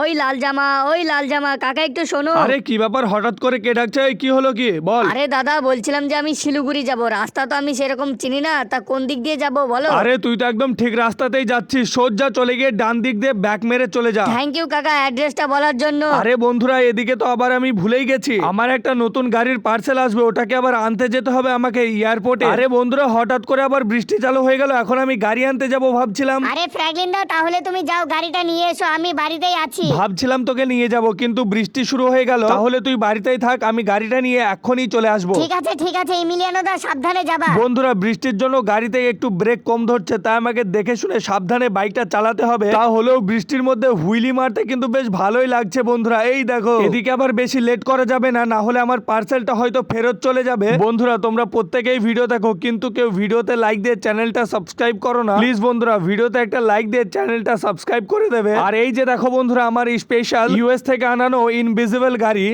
ওই লাল জামা ওই লাল জামা কাকা একটু শোনো। আরে কি ব্যাপার? হঠাৎ করে কে ডাকছে? এই, কি হলো কি? বল। আরে দাদা বলছিলাম যে আমি শিলিগুড়ি যাব। রাস্তা তো আমি সেরকম চিনি না। তা কোন দিক দিয়ে যাব বলো? আরে তুই তো একদম ঠিক রাস্তাতেই যাচ্ছিস। সোজা চলে গিয়ে ডান দিক দিয়ে ব্যাক মেরে চলে যা। থ্যাংক ইউ কাকা অ্যাড্রেসটা বলার জন্য। আরে বন্ধুরা এদিকে তো আবার আমি ভুলেই গেছি। আমার একটা নতুন গাড়ির পার্সেল আসবে। ওটাকে আবার আনতে যেতে হবে আমাকে এয়ারপোর্টে আরে বন্ধুরা হঠাৎ করে আবার বৃষ্টি চালু হয়ে গেল। এখন আমি গাড়ি আনতে যাব ভাবছিলাম। আরে ফ্র্যাঙ্কলিন দা তাহলে তুমি যাও গাড়িটা নিয়ে এসো। আমি বাড়িতেই আছি। ভাবছিলাম তোকে নিয়ে যাব কিন্তু বৃষ্টি শুরু হয়ে গেল। তাহলে তুই বাড়িতেই থাক আমি গাড়িটা নিয়ে এক্ষুনি চলে আসব। ঠিক আছে ঠিক আছে ইমিলিয়ানো দা সাবধানে যাবা। বন্ধুরা বৃষ্টির জন্য গাড়িতে একটু ব্রেক কম ধরছে তাই আমাকে দেখে শুনে সাবধানে বাইকটা চালাতে হবে। তা হলেও বৃষ্টির মধ্যে হুইলি মারতে কিন্তু বেশ ভালোই লাগছে বন্ধুরা। এই দেখো। এদিকে আবার বেশি লেট করা যাবে না না হলে আমার পার্সেলটা হয়তো ফেরত চলে যাবে। বন্ধুরা তোমরা প্রত্যেকেই ভিডিও দেখো কিন্তু কেউ ভিডিওতে লাইক দিয়ে চ্যানেলটা সাবস্ক্রাইব করো না। প্লিজ বন্ধুরা ভিডিওতে একটা লাইক দিয়ে চ্যানেলটা সাবস্ক্রাইব করে দেবে। আর এই যে দেখো বন্ধুরা আমার স্পেশাল ইউএস থেকে আনানো ইনভিজিবল গাড়ি